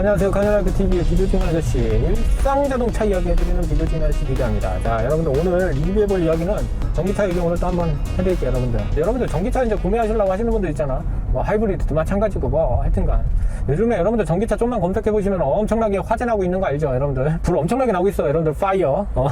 안녕하세요. 카니라이크 TV의 비교중 아저씨. 일상 자동차 이야기 해드리는 비교중 아저씨 기자입니다. 자, 여러분들 오늘 리뷰해볼 이야기는 전기차 얘기 오늘 또 한번 해드릴게요, 여러분들. 여러분들 전기차 이제 구매하시려고 하시는 분들 있잖아. 뭐 하이브리드도 마찬가지고 뭐 하여튼간. 요즘에 여러분들 전기차 좀만 검색해보시면 엄청나게 화재 나고 있는 거 알죠, 여러분들? 불 엄청나게 나고 있어, 여러분들. 파이어. 어.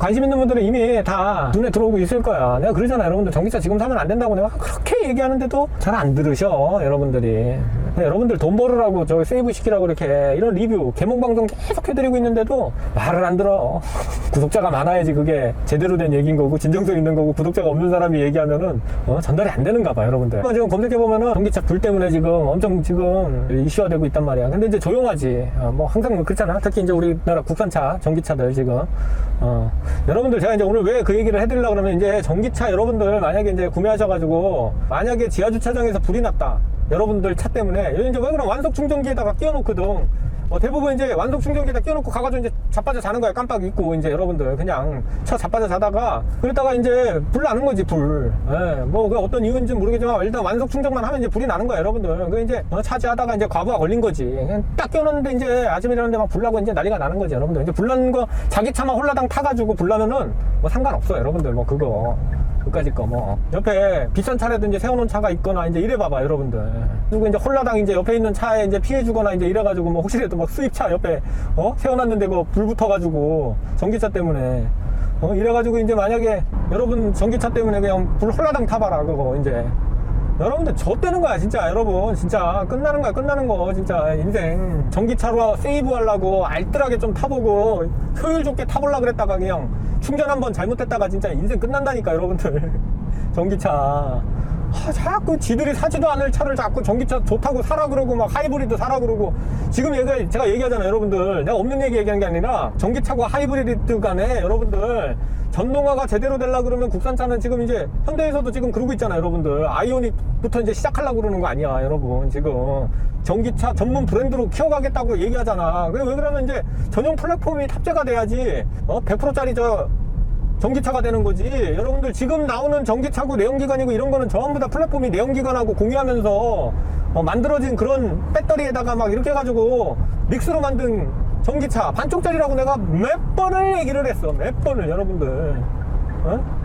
관심 있는 분들은 이미 다 눈에 들어오고 있을 거야. 내가 그러잖아, 여러분들. 전기차 지금 사면 안 된다고 내가 그렇게 얘기하는데도 잘 안 들으셔, 여러분들이. 네, 여러분들 돈 벌으라고 저 세이브 시키라고 이렇게 이런 리뷰, 개몽 방송 계속 해드리고 있는데도 말을 안 들어. 구독자가 많아야지 그게 제대로 된 얘기인 거고, 진정성 있는 거고, 구독자가 없는 사람이 얘기하면은, 어, 전달이 안 되는가 봐, 여러분들. 지금 검색해 보면은 전기차 불 때문에 지금 엄청 지금 이슈화 되고 있단 말이야. 근데 이제 조용하지. 어, 뭐 항상 뭐 그렇잖아. 특히 이제 우리나라 국산차, 전기차들 지금. 어, 여러분들 제가 이제 오늘 왜 그 얘기를 해드리려고 그러면 이제 전기차 여러분들 만약에 이제 구매하셔가지고 만약에 지하주차장에서 불이 났다. 여러분들 차 때문에 이제 왜 그럼 완속 충전기에다가 끼워놓거든. 뭐 대부분 이제 완속 충전기에다 끼워놓고 가가지고 이제 자빠져 자는 거야 깜빡 잊고 이제 여러분들 그냥 차 자빠져 자다가 그러다가 이제 불 나는 거지 불. 예, 뭐그 어떤 이유인지 모르겠지만 일단 완속 충전만 하면 이제 불이 나는 거야 여러분들. 그 이제 어, 차지하다가 이제 과부하 걸린 거지. 딱 끼워놓는데 이제 아침 일어났는데 막 불나고 이제 난리가 나는 거지 여러분들. 이제 불 나는 거 자기 차만 홀라당 타가지고 불 나면은 뭐 상관없어 여러분들 뭐 그거. 그까짓 거 뭐. 옆에 비싼 차라도 이제 세워놓은 차가 있거나 이제 이래 봐봐, 여러분들. 그리고 이제 홀라당 이제 옆에 있는 차에 이제 피해 주거나 이제 이래가지고 뭐 혹시라도 막 수입차 옆에, 어? 세워놨는데 그불 붙어가지고 전기차 때문에. 어? 이래가지고 이제 만약에 여러분 전기차 때문에 그냥 불 홀라당 타봐라, 그거 이제. 여러분들 젖되는 거야 진짜. 여러분 진짜. 끝나는 거야 끝나는 거 진짜. 인생. 전기차로 세이브 하려고 알뜰하게 좀 타보고 효율 좋게 타보려 그랬다가 그냥 충전 한번 잘못했다가 진짜 인생 끝난다니까 여러분들. 전기차 아, 자꾸 지들이 사지도 않을 차를 자꾸 전기차 좋다고 사라 그러고 막 하이브리드 사라 그러고. 지금 얘가 제가 얘기하잖아요 여러분들. 내가 없는 얘기 얘기하는 게 아니라 전기차과 하이브리드 간에 여러분들 전동화가 제대로 되려 그러면 국산차는 지금 이제 현대에서도 지금 그러고 있잖아요 여러분들. 아이오닉부터 이제 시작하려고 그러는 거 아니야 여러분. 지금 전기차 전문 브랜드로 키워가겠다고 얘기하잖아. 왜, 왜 그러면 이제 전용 플랫폼이 탑재가 돼야지. 어? 100%짜리 저 전기차가 되는 거지. 여러분들 지금 나오는 전기차고 내연기관이고 이런 거는 전부 다 플랫폼이 내연기관하고 공유하면서 어, 만들어진 그런 배터리에다가 막 이렇게 해가지고 믹스로 만든 전기차 반쪽짜리라고 내가 몇 번을 얘기를 했어. 몇 번을 여러분들. 어?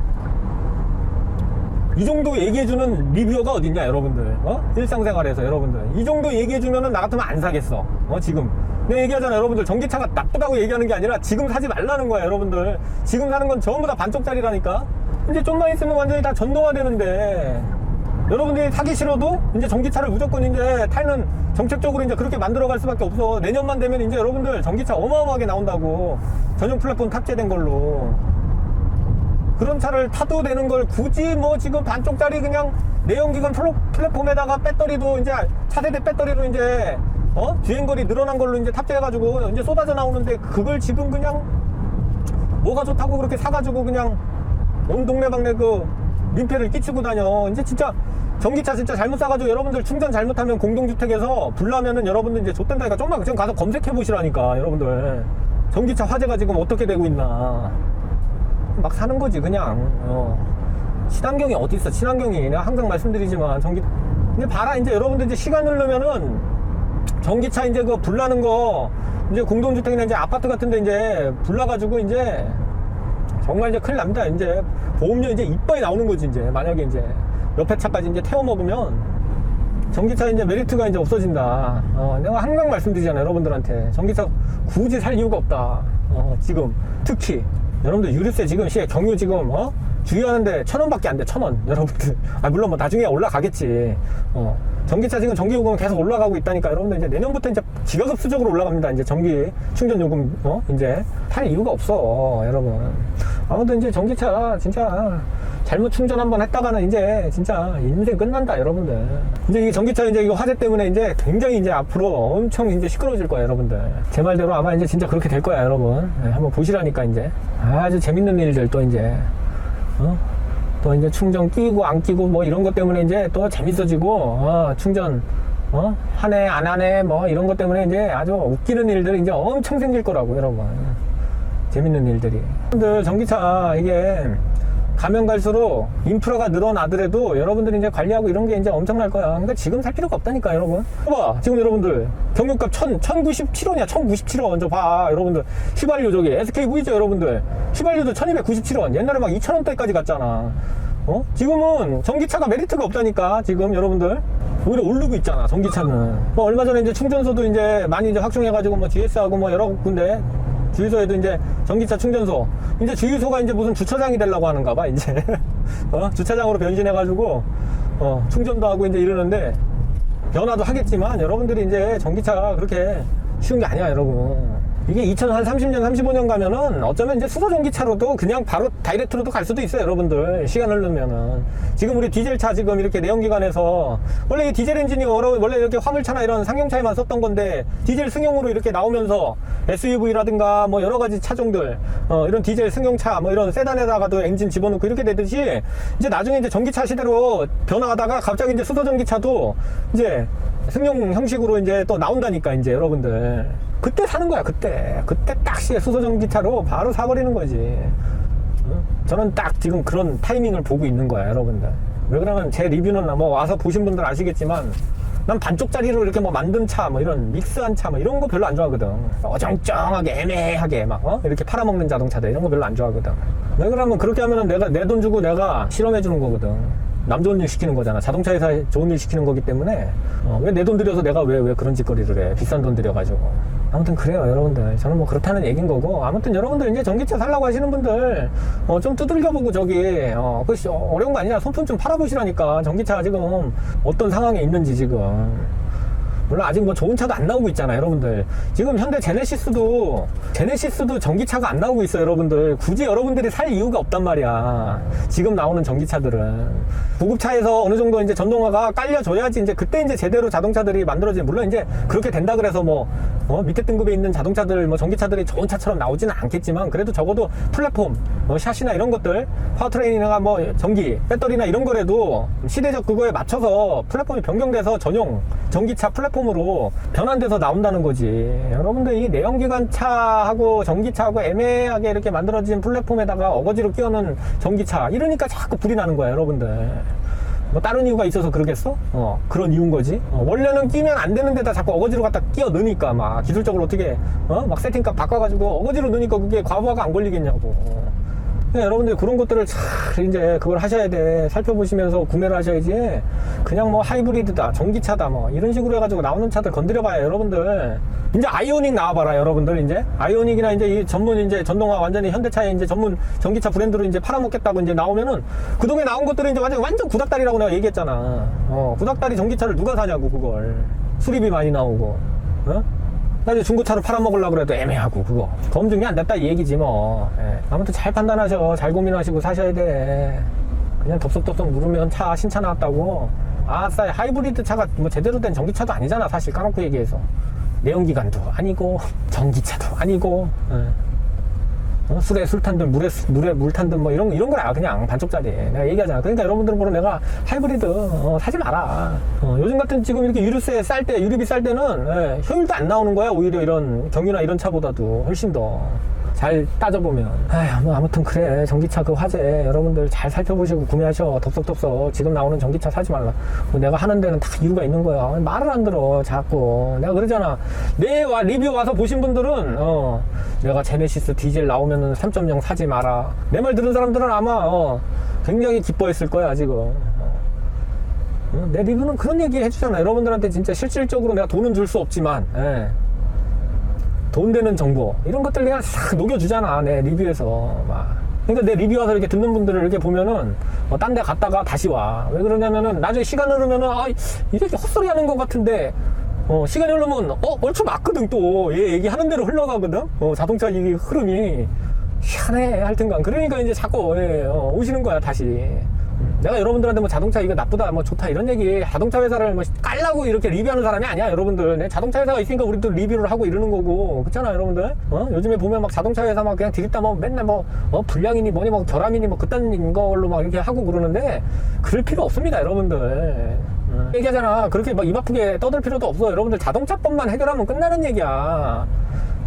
이 정도 얘기해주는 리뷰어가 어딨냐 여러분들. 어? 일상생활에서 여러분들. 이 정도 얘기해주면은 나 같으면 안 사겠어. 어 지금. 내가 얘기하잖아 여러분들. 전기차가 나쁘다고 얘기하는 게 아니라 지금 사지 말라는 거야 여러분들. 지금 사는 건 전부 다 반쪽짜리라니까. 이제 좀만 있으면 완전히 다 전동화 되는데. 여러분들이 사기 싫어도 이제 전기차를 무조건 이제 타는 정책적으로 이제 그렇게 만들어갈 수밖에 없어. 내년만 되면 이제 여러분들 전기차 어마어마하게 나온다고. 전용 플랫폼 탑재된 걸로 그런 차를 타도 되는 걸 굳이 뭐 지금 반쪽짜리 그냥 내연기관 플랫폼에다가 배터리도 이제 차세대 배터리로 이제 어? 주행거리 늘어난 걸로 이제 탑재해가지고 이제 쏟아져 나오는데 그걸 지금 그냥 뭐가 좋다고 그렇게 사가지고 그냥 온 동네방네 그 민폐를 끼치고 다녀. 이제 진짜 전기차 진짜 잘못 사가지고 여러분들 충전 잘못하면 공동주택에서 불나면은 여러분들 이제 좆된다니까. 좀만 지금 가서 검색해 보시라니까 여러분들. 전기차 화재가 지금 어떻게 되고 있나 막 사는 거지 그냥 어. 친환경이 어디 있어 친환경이 내가 항상 말씀드리지만 전기 근데 봐라 이제 여러분들 이제 시간 흐르면은 전기차 이제 그 불나는 거 이제 공동주택이나 이제 아파트 같은데 이제 불나가지고 이제 정말 이제 큰일 납니다 이제 보험료 이제 이빨이 나오는 거지 이제 만약에 이제 옆에 차까지 이제 태워 먹으면 전기차 이제 메리트가 이제 없어진다. 어, 내가 항상 말씀드리잖아요, 여러분들한테. 전기차 굳이 살 이유가 없다. 어, 지금. 특히. 여러분들 유류세 지금 시에 경유 지금, 어? 주의하는데 천 원밖에 안 돼, 천 원. 여러분들. 아, 물론 뭐 나중에 올라가겠지. 어. 전기차 지금 전기 요금 계속 올라가고 있다니까 여러분들 이제 내년부터 이제 기가급수적으로 올라갑니다. 이제 전기 충전 요금, 어? 이제 탈 이유가 없어, 여러분. 아무튼 이제 전기차 진짜 잘못 충전 한번 했다가는 이제 진짜 인생 끝난다 여러분들 이제 이 전기차 이제 이거 화재 때문에 이제 굉장히 이제 앞으로 엄청 이제 시끄러워질 거야 여러분들 제 말대로 아마 이제 진짜 그렇게 될 거야 여러분 네, 한번 보시라니까 이제 아주 재밌는 일들 또 이제 어? 또 이제 충전 끼고 안 끼고 뭐 이런 것 때문에 이제 또 재밌어지고 어, 충전 어? 하네 안 하네 뭐 이런 것 때문에 이제 아주 웃기는 일들이 이제 엄청 생길 거라고 여러분 재밌는 일들이. 여러분들 전기차 이게 가면 갈수록 인프라가 늘어나더라도 여러분들이 이제 관리하고 이런 게 이제 엄청날 거야. 그러니까 지금 살 필요가 없다니까, 여러분. 봐봐. 지금 여러분들. 경유값 1000, 1097원이야. 1097원. 저 봐. 여러분들. 휘발유 저기. SKV죠, 여러분들. 휘발유도 1297원. 옛날에 막 2000원대까지 갔잖아. 어? 지금은 전기차가 메리트가 없다니까, 지금 여러분들. 오히려 오르고 있잖아, 전기차는. 뭐 얼마 전에 이제 충전소도 이제 많이 이제 확충해가지고 뭐 GS하고 뭐 여러 군데 주유소에도 이제 전기차 충전소. 이제 주유소가 이제 무슨 주차장이 되려고 하는가 봐, 이제. 어? 주차장으로 변신해가지고, 어, 충전도 하고 이제 이러는데, 변화도 하겠지만, 여러분들이 이제 전기차가 그렇게 쉬운 게 아니야, 여러분. 이게 2030년, 35년 가면은 어쩌면 이제 수소 전기차로도 그냥 바로 다이렉트로도 갈 수도 있어요, 여러분들. 시간 흐르면은. 지금 우리 디젤차 지금 이렇게 내연기관에서 원래 이 디젤 엔진이 원래 이렇게 화물차나 이런 상용차에만 썼던 건데 디젤 승용으로 이렇게 나오면서 SUV라든가 뭐 여러 가지 차종들 어, 이런 디젤 승용차 뭐 이런 세단에다가도 엔진 집어넣고 이렇게 되듯이 이제 나중에 이제 전기차 시대로 변화하다가 갑자기 이제 수소 전기차도 이제 승용 형식으로 이제 또 나온다니까 이제 여러분들 그때 사는 거야 그때 그때 딱 시에 수소 전기차로 바로 사버리는 거지 응? 저는 딱 지금 그런 타이밍을 보고 있는 거야 여러분들 왜 그러면 제 리뷰는 뭐 와서 보신 분들 아시겠지만 난 반쪽짜리로 이렇게 뭐 만든 차, 뭐 이런 믹스한 차, 뭐 이런 거 별로 안 좋아하거든. 어정쩡하게 애매하게 막, 어? 이렇게 팔아먹는 자동차들 이런 거 별로 안 좋아하거든. 왜 그러면 그렇게 하면은 내가 내 돈 주고 내가 실험해 주는 거거든. 남 좋은 일 시키는 거잖아. 자동차 회사에 좋은 일 시키는 거기 때문에 어, 왜 내 돈 들여서 내가 왜 왜 그런 짓거리를 해? 비싼 돈 들여가지고. 아무튼 그래요, 여러분들. 저는 뭐 그렇다는 얘기인 거고. 아무튼 여러분들 이제 전기차 살라고 하시는 분들 어, 좀 두들겨보고 저기 어, 그 씨, 어, 어려운 거 아니야. 손품 좀 팔아보시라니까. 전기차 지금 어떤 상황에 있는지 지금. 물론 아직 뭐 좋은 차도 안 나오고 있잖아요, 여러분들. 지금 현대 제네시스도, 제네시스도 전기차가 안 나오고 있어요, 여러분들. 굳이 여러분들이 살 이유가 없단 말이야. 지금 나오는 전기차들은. 구급차에서 어느 정도 이제 전동화가 깔려줘야지 이제 그때 이제 제대로 자동차들이 만들어지. 물론 이제 그렇게 된다 그래서 뭐, 어, 밑에 등급에 있는 자동차들, 뭐 전기차들이 좋은 차처럼 나오지는 않겠지만 그래도 적어도 플랫폼, 뭐 샷이나 이런 것들, 파워트레인이나 뭐 전기, 배터리나 이런 거라도 시대적 그거에 맞춰서 플랫폼이 변경돼서 전용 전기차 플랫폼으로 변환돼서 나온다는 거지. 여러분들 이 내연기관 차하고 전기차하고 애매하게 이렇게 만들어진 플랫폼에다가 어거지로 끼워놓은 전기차 이러니까 자꾸 불이 나는 거야, 여러분들. 뭐 다른 이유가 있어서 그러겠어? 어 그런 이유인 거지. 어, 원래는 끼면 안 되는 데다 자꾸 어거지로 갖다 끼워 넣으니까 막 기술적으로 어떻게 어 막 세팅값 바꿔가지고 어거지로 넣으니까 그게 과부하가 안 걸리겠냐고. 네, 여러분들 그런 것들을 잘 이제 그걸 하셔야 돼. 살펴보시면서 구매를 하셔야지. 그냥 뭐 하이브리드다, 전기차다 뭐 이런 식으로 해가지고 나오는 차들 건드려봐요, 여러분들. 이제 아이오닉 나와봐라, 여러분들 이제 아이오닉이나 이제 이 전문 이제 전동화 완전히 현대차에 이제 전문 전기차 브랜드로 이제 팔아먹겠다고 이제 나오면은 그동에 나온 것들은 이제 완전 완전 구닥다리라고 내가 얘기했잖아. 어, 구닥다리 전기차를 누가 사냐고 그걸 수리비 많이 나오고. 어? 나 이제 중고차로 팔아먹으려고 그래도 애매하고 그거. 검증이 안 됐다 이 얘기지 뭐. 예. 아무튼 잘 판단하셔. 잘 고민하시고 사셔야 돼. 그냥 덥석덥석 누르면 차 신차 나왔다고. 아싸 하이브리드 차가 뭐 제대로 된 전기차도 아니잖아 사실. 까놓고 얘기해서. 내연기관도 아니고 전기차도 아니고. 예. 어, 술에 술탄 듯, 물에, 수- 물에 물탄 듯, 뭐, 이런, 이런 거야. 그냥 반쪽짜리. 내가 얘기하잖아. 그러니까 여러분들은 보면 내가 하이브리드, 어, 사지 마라. 어, 요즘 같은 지금 이렇게 유류세 쌀 때, 유류비 쌀 때는, 예, 효율도 안 나오는 거야. 오히려 이런 경유나 이런 차보다도 훨씬 더. 잘 따져보면. 아휴, 뭐, 아무튼 그래. 전기차 그 화재, 여러분들 잘 살펴보시고 구매하셔. 덥석덥석. 지금 나오는 전기차 사지 말라. 뭐 내가 하는 데는 다 이유가 있는 거야. 말을 안 들어, 자꾸. 내가 그러잖아. 내 와, 리뷰 와서 보신 분들은, 어, 내가 제네시스 디젤 나오면은 3.0 사지 마라. 내 말 들은 사람들은 아마, 어, 굉장히 기뻐했을 거야, 지금. 어. 어, 내 리뷰는 그런 얘기 해주잖아. 여러분들한테 진짜 실질적으로 내가 돈은 줄 수 없지만, 예. 돈 되는 정보 이런 것들 내가 싹 녹여주잖아 내 리뷰에서. 막. 그러니까 내 리뷰 와서 이렇게 듣는 분들을 이렇게 보면은 어, 딴데 갔다가 다시 와. 왜 그러냐면은 나중에 시간 흐르면은 아 이렇게 헛소리 하는 것 같은데 어 시간이 흐르면 어 얼추 맞거든 또. 얘 얘기하는 대로 흘러가거든? 어 자동차 이 흐름이. 희한해 하여튼간. 그러니까 이제 자꾸 예, 어, 오시는 거야 다시 내가 여러분들한테 뭐 자동차 이거 나쁘다 뭐 좋다 이런 얘기 자동차 회사를 뭐 깔라고 이렇게 리뷰하는 사람이 아니야 여러분들. 내 자동차 회사가 있으니까 우리도 리뷰를 하고 이러는 거고. 그렇잖아 여러분들. 어? 요즘에 보면 막 자동차 회사 막 그냥 디귿다 뭐 맨날 뭐 어, 불량이니 뭐니 뭐 결함이니 뭐 그딴 걸로 막 이렇게 하고 그러는데 그럴 필요 없습니다 여러분들. 어. 얘기하잖아. 그렇게 막 입 아프게 떠들 필요도 없어. 여러분들 자동차법만 해결하면 끝나는 얘기야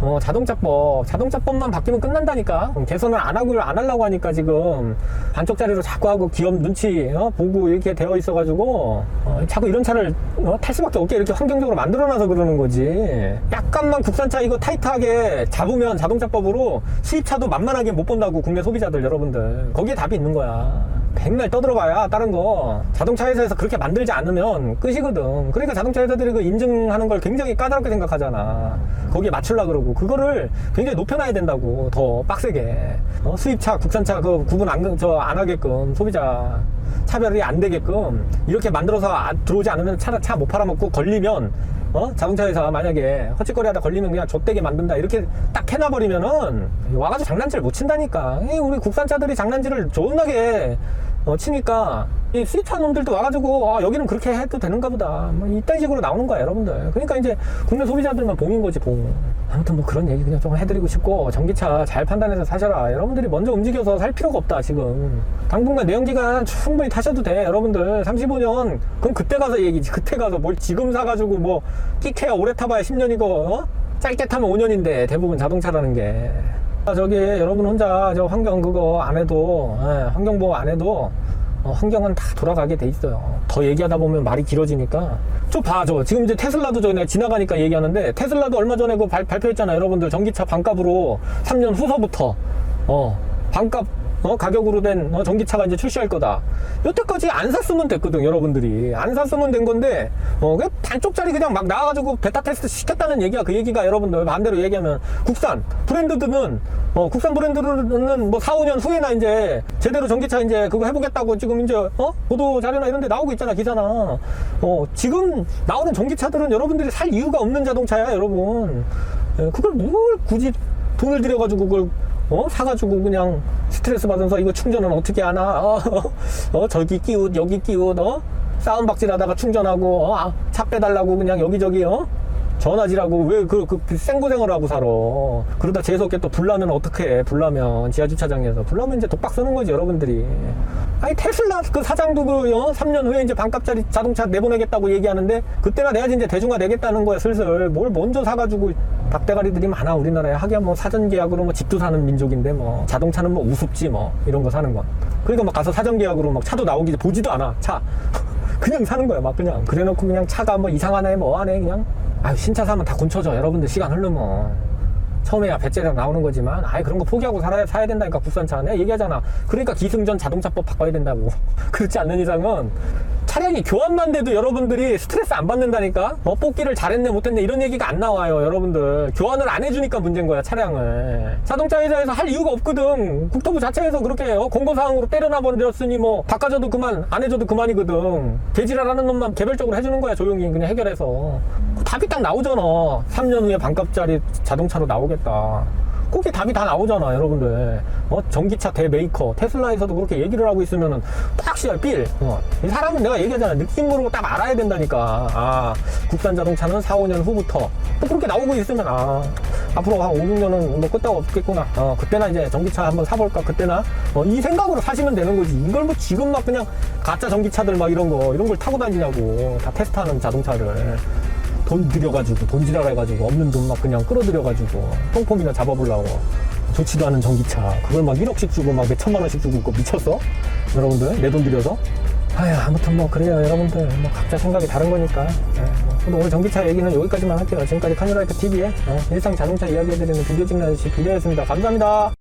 어, 자동차법. 자동차법만 바뀌면 끝난다니까. 음, 개선을 안 하고 안 하려고 하니까 지금 반쪽짜리로 자꾸 하고 기업 눈치 어, 보고 이렇게 되어 있어 가지고 어, 자꾸 이런 차를 어, 탈 수밖에 없게 이렇게 환경적으로 만들어 놔서 그러는 거지. 약간만 국산차 이거 타이트하게 잡으면 자동차법으로 수입차도 만만하게 못 본다고 국내 소비자들 여러분들. 거기에 답이 있는 거야 백날 떠들어봐야 다른 거 자동차 회사에서 그렇게 만들지 않으면 끝이거든. 그러니까 자동차 회사들이 그 인증하는 걸 굉장히 까다롭게 생각하잖아. 거기에 맞추려 그러고 그거를 굉장히 높여놔야 된다고 더 빡세게. 어, 수입차 국산차 그 구분 안, 저, 안 하게끔 소비자 차별이 안 되게끔 이렇게 만들어서 아- 들어오지 않으면 차 차 못 팔아먹고 걸리면 어? 자동차 회사 만약에 헛짓거리 하다 걸리면 그냥 좆되게 만든다 이렇게 딱 해놔버리면은 와가지고 장난질 못 친다니까 이 우리 국산차들이 장난질을 존나게 어, 치니까 이 수입차 놈들도 와가지고 아, 여기는 그렇게 해도 되는가 보다. 뭐 이딴 식으로 나오는 거야 여러분들. 그러니까 이제 국내 소비자들만 봉인 거지 봉. 아무튼 뭐 그런 얘기 그냥 좀 해드리고 싶고 전기차 잘 판단해서 사셔라. 여러분들이 먼저 움직여서 살 필요가 없다 지금. 당분간 내연기관 충분히 타셔도 돼 여러분들. 35년 그럼 그때 가서 얘기지. 그때 가서 뭘 지금 사가지고 뭐 끼케야 오래 타봐야 10년이고 어? 짧게 타면 5년인데 대부분 자동차라는 게. 아, 저기 여러분 혼자 저 환경 그거 안 해도 예, 환경 보호 안 해도 어, 환경은 다 돌아가게 돼 있어요. 더 얘기하다 보면 말이 길어지니까. 저 봐, 저. 지금 이제 테슬라도 저 내가 지나가니까 얘기하는데, 테슬라도 얼마 전에 그 발, 발표했잖아요. 여러분들 전기차 반값으로 3년 후서부터, 어, 반값, 어, 가격으로 된 어, 전기차가 이제 출시할 거다. 여태까지 안 샀으면 됐거든, 여러분들이. 안 샀으면 된 건데, 어, 그 반쪽짜리 그냥 막 나와가지고 베타 테스트 시켰다는 얘기야. 그 얘기가 여러분들 반대로 얘기하면, 국산, 브랜드들은, 어, 국산 브랜드는 뭐 4, 5년 후에나 이제 제대로 전기차 이제 그거 해보겠다고 지금 이제, 어? 보도 자료나 이런 데 나오고 있잖아, 기사나. 어, 지금 나오는 전기차들은 여러분들이 살 이유가 없는 자동차야, 여러분. 예, 그걸 뭘 굳이 돈을 들여가지고 그걸 어? 사가지고 그냥 스트레스 받으면서 이거 충전은 어떻게 하나? 어, 어 저기 끼웃 여기 끼웃 어? 싸움 박질 하다가 충전하고 어? 아, 차 빼달라고 그냥 여기저기 어? 전화지라고 왜 그 그, 생고생을 하고 살아? 그러다 재수없게 또 불나면 어떡해? 불나면 지하주차장에서. 불나면 이제 독박 쓰는 거지 여러분들이. 아니 테슬라 그 사장도 그 어? 3년 후에 이제 반값짜리 자동차 내보내겠다고 얘기하는데 그때나 내야지 이제 대중화 되겠다는 거야 슬슬. 뭘 먼저 사가지고 닭대가리들이 많아 우리나라에. 하기야 뭐 사전 계약으로 뭐 집도 사는 민족인데 뭐 자동차는 뭐 우습지 뭐 이런 거 사는 건. 그러니까 막 가서 사전 계약으로 막 차도 나오기 보지도 않아 차. 그냥 사는 거야 막 그냥. 그래놓고 그냥 차가 뭐 이상하네 뭐하네 그냥 아유 신차 사면 다 곤쳐져. 여러분들 시간 흐르면. 처음에야 배째랑 나오는 거지만 아예 그런 거 포기하고 살아야 사야 된다니까 국산차. 내가 얘기하잖아. 그러니까 기승전 자동차법 바꿔야 된다고. 그렇지 않는 이상은 차량이 교환만 돼도 여러분들이 스트레스 안 받는다니까? 어, 뽑기를 잘했네 못했네 이런 얘기가 안 나와요 여러분들. 교환을 안 해주니까 문제인 거야 차량을. 자동차 회사에서 할 이유가 없거든. 국토부 자체에서 그렇게 어, 공고사항으로 때려놔 버렸으니 뭐 바꿔줘도 그만 안 해줘도 그만이거든. 개지랄하는 놈만 개별적으로 해주는 거야 조용히 그냥 해결해서. 답이 딱 나오잖아. 3년 후에 반값짜리 자동차로 나오겠다 그게 답이 다 나오잖아 여러분들. 어? 전기차 대메이커 테슬라에서도 그렇게 얘기를 하고 있으면은 확실히 빌 어. 이 사람은 내가 얘기하잖아. 느낌으로 딱 알아야 된다니까. 아 국산 자동차는 4, 5년 후부터 또 그렇게 나오고 있으면 아 앞으로 한 5, 6년은 뭐 끄떡 없겠구나. 어 그때나 이제 전기차 한번 사볼까 그때나? 어, 이 생각으로 사시면 되는 거지. 이걸 뭐 지금 막 그냥 가짜 전기차들 막 이런 거 이런 걸 타고 다니냐고. 다 테스트하는 자동차를 돈 들여가지고 돈 지랄 해가지고 없는 돈 막 그냥 끌어들여가지고 똥폼이나 잡아보려고 좋지도 않은 전기차 그걸 막 1억씩 주고 막 몇천만 원씩 주고 있고 미쳤어? 여러분들 내 돈 들여서? 아휴 아무튼 뭐 그래요 여러분들. 뭐 각자 생각이 다른 거니까. 예, 뭐. 근데 오늘 전기차 얘기는 여기까지만 할게요. 지금까지 카메라이트 TV의 어, 일상 자동차 이야기해드리는 비디오 찍는 아저씨 비디오였습니다. 감사합니다